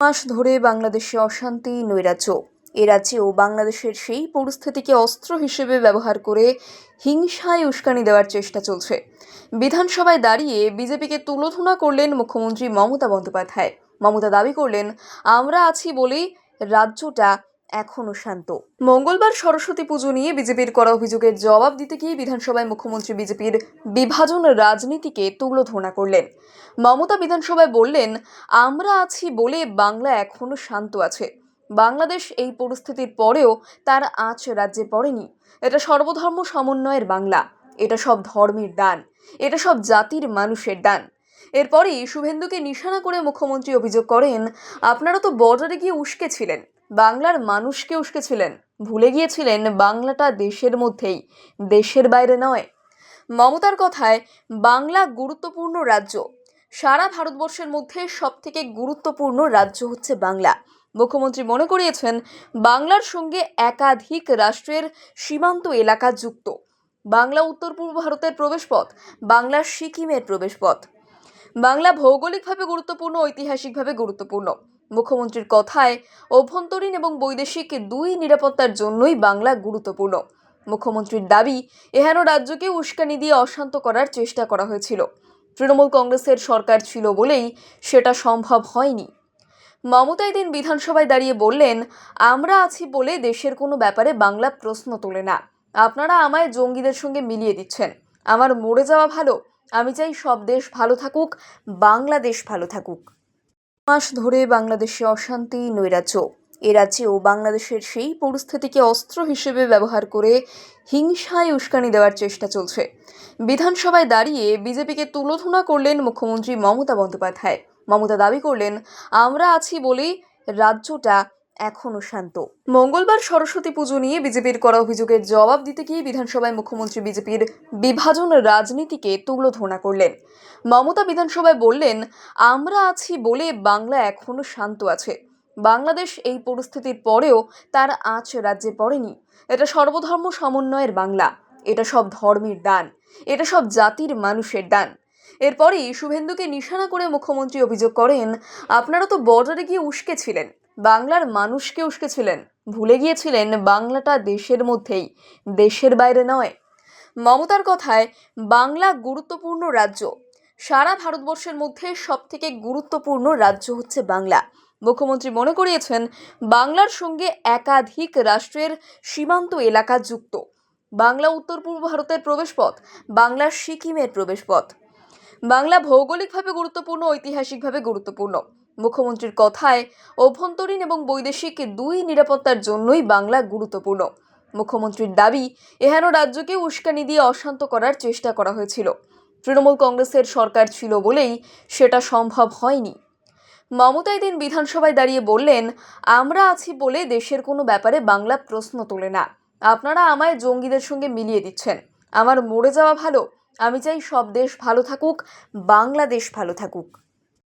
মাস ধরে বাংলাদেশে অশান্তি নৈরাজ্য। এ রাজ্যেও বাংলাদেশের সেই পরিস্থিতিকে অস্ত্র হিসেবে ব্যবহার করে হিংসায় উস্কানি দেওয়ার চেষ্টা চলছে। বিধানসভায় দাঁড়িয়ে বিজেপিকে তুলোধনা করলেন মুখ্যমন্ত্রী মমতা বন্দ্যোপাধ্যায়। মমতা দাবি করলেন, আমরা আছি বলেই রাজ্যটা এখনও শান্ত। মঙ্গলবার সরস্বতী পুজো নিয়ে বিজেপির করা অভিযোগের জবাব দিতে গিয়ে বিধানসভায় মুখ্যমন্ত্রী বিজেপির বিভাজন রাজনীতিকে তুলোধনা করলেন। মমতা বিধানসভায় বললেন, আমরা আছি বলে বাংলা এখনও শান্ত আছে। বাংলাদেশ এই পরিস্থিতির পরেও তার আঁচ রাজ্যে পড়েনি। এটা সর্বধর্ম সমন্বয়ের বাংলা। এটা সব ধর্মের দান। এটা সব জাতির মানুষের দান। এরপরেই শুভেন্দুকে নিশানা করে মুখ্যমন্ত্রী অভিযোগ করেন, আপনারা তো বর্ডারে গিয়ে উস্কেছিলেন বাংলার মানুষকে উস্কেছিলেন। ভুলে গিয়েছিলেন বাংলাটা দেশের মধ্যেই, দেশের বাইরে নয়। মমতার কথায়, বাংলা গুরুত্বপূর্ণ রাজ্য। সারা ভারতবর্ষের মধ্যে সবথেকে গুরুত্বপূর্ণ রাজ্য হচ্ছে বাংলা। মুখ্যমন্ত্রী মনে করিয়েছেন, বাংলার সঙ্গে একাধিক রাষ্ট্রের সীমান্ত এলাকা যুক্ত। বাংলা উত্তর পূর্ব ভারতের প্রবেশপথ, বাংলার সিকিমের প্রবেশপথ। বাংলা ভৌগোলিকভাবে গুরুত্বপূর্ণ, ঐতিহাসিকভাবে গুরুত্বপূর্ণ। মুখ্যমন্ত্রীর কথায়, অভ্যন্তরীণ এবং বৈদেশিক দুই নিরাপত্তার জন্যই বাংলা গুরুত্বপূর্ণ। মুখ্যমন্ত্রীর দাবি, এহেন রাজ্যকে উস্কানি দিয়ে অশান্ত করার চেষ্টা করা হয়েছিল। তৃণমূল কংগ্রেসের সরকার ছিল বলেই সেটা সম্ভব হয়নি। মমতা এদিন বিধানসভায় দাঁড়িয়ে বললেন, আমরা আছি বলে দেশের কোনো ব্যাপারে বাংলা প্রশ্ন তোলে না। আপনারা আমায় জঙ্গিদের সঙ্গে মিলিয়ে দিচ্ছেন। আমার মরে যাওয়া ভালো। আমি চাই সব দেশ ভালো থাকুক, বাংলাদেশ ভালো থাকুক। মাস ধরে বাংলাদেশে অশান্তি, নৈরাজ্য। এ রাজ্যেও বাংলাদেশের সেই পরিস্থিতিকে অস্ত্র হিসেবে ব্যবহার করে হিংসায় উস্কানি দেওয়ার চেষ্টা চলছে। বিধানসভায় দাঁড়িয়ে বিজেপিকে তুলোধুনা করলেন মুখ্যমন্ত্রী মমতা বন্দ্যোপাধ্যায়। মমতা দাবি করলেন, আমরা আছি বলেই রাজ্যটা এখনও শান্ত। মঙ্গলবার সরস্বতী পুজো নিয়ে বিজেপির করা অভিযোগের জবাব দিতে গিয়ে বিধানসভায় মুখ্যমন্ত্রী বিজেপির বিভাজন রাজনীতিকে তুলোধনা করলেন। মমতা বিধানসভায় বললেন, আমরা আছি বলে বাংলা এখনও শান্ত আছে। বাংলাদেশ এই পরিস্থিতির পরেও তার আঁচ রাজ্যে পড়েনি। এটা সর্বধর্ম সমন্বয়ের বাংলা। এটা সব ধর্মের দান। এটা সব জাতির মানুষের দান। এরপরই শুভেন্দুকে নিশানা করে মুখ্যমন্ত্রী অভিযোগ করেন, আপনারা তো বর্ডারে গিয়ে উস্কেছিলেন বাংলার মানুষকে উস্কেছিলেন। ভুলে গিয়েছিলেন বাংলাটা দেশের মধ্যেই, দেশের বাইরে নয়। মমতার কথায়, বাংলা গুরুত্বপূর্ণ রাজ্য। সারা ভারতবর্ষের মধ্যে সবথেকে গুরুত্বপূর্ণ রাজ্য হচ্ছে বাংলা। মুখ্যমন্ত্রী মনে করিয়েছেন, বাংলার সঙ্গে একাধিক রাষ্ট্রের সীমান্ত এলাকা যুক্ত। বাংলা উত্তর পূর্ব ভারতের প্রবেশপথ বাংলার সিকিমের প্রবেশপথ। বাংলা ভৌগোলিকভাবে গুরুত্বপূর্ণ, ঐতিহাসিকভাবে গুরুত্বপূর্ণ। মুখ্যমন্ত্রীর কথায়, অভ্যন্তরীণ এবং বৈদেশিক দুই নিরাপত্তার জন্যই বাংলা গুরুত্বপূর্ণ। মুখ্যমন্ত্রীর দাবি, এহেন রাজ্যকে উস্কানি দিয়ে অশান্ত করার চেষ্টা করা হয়েছিল। তৃণমূল কংগ্রেসের সরকার ছিল বলেই সেটা সম্ভব হয়নি। মমতা এদিন বিধানসভায় দাঁড়িয়ে বললেন, আমরা আছি বলে দেশের কোনো ব্যাপারে বাংলা প্রশ্ন তোলে না। আপনারা আমায় জঙ্গিদের সঙ্গে মিলিয়ে দিচ্ছেন। আমার মরে যাওয়া ভালো। আমি চাই সব দেশ ভালো থাকুক, বাংলাদেশ ভালো থাকুক।